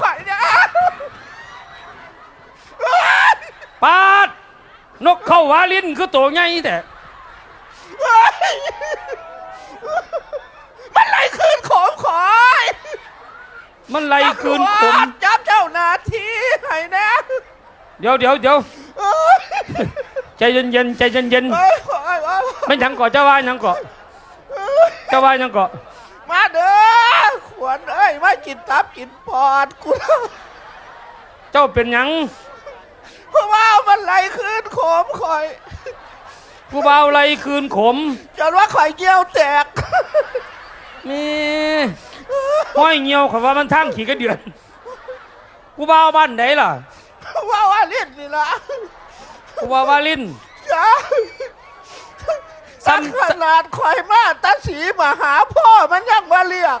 ข่อยเนี่ยปาด นกเข้าวาลินคือตัวใหญ่แต่มันไล่คืนของข่อย มันไล่คืนผมจับเจ้าหน้าที่ให้แนะ เดี๋ยวเดี๋ยวเดี๋ยวเอ้ยใจเย็นเย็นๆใจเย็นเย็นเอ้ยข่อยว่าๆไม่หยังก่อเจ้าว่าหยังก่อเจ้าว่าหยังก่อมาเด้อขวัญเอ้ยมากินตับกินปอดกูนะเจ้าเป็นหยังเพราะว่ามันไล่คืนขมข่อย ผู้บ่าวไล่คืนขมจนว่าข่อยเยี่ยวแตกมีห้อยเงียวเขาว่ามันทั้งขี่กระเดือนผู้บ่าวบ้านไหนล่ะว่าว่าเล่นนี่ละผู้บ่าววาลิน จ้าซ้ำซ้ำขนาดข่อยมาตาสีมาหาพ่อมันยังมาเรียก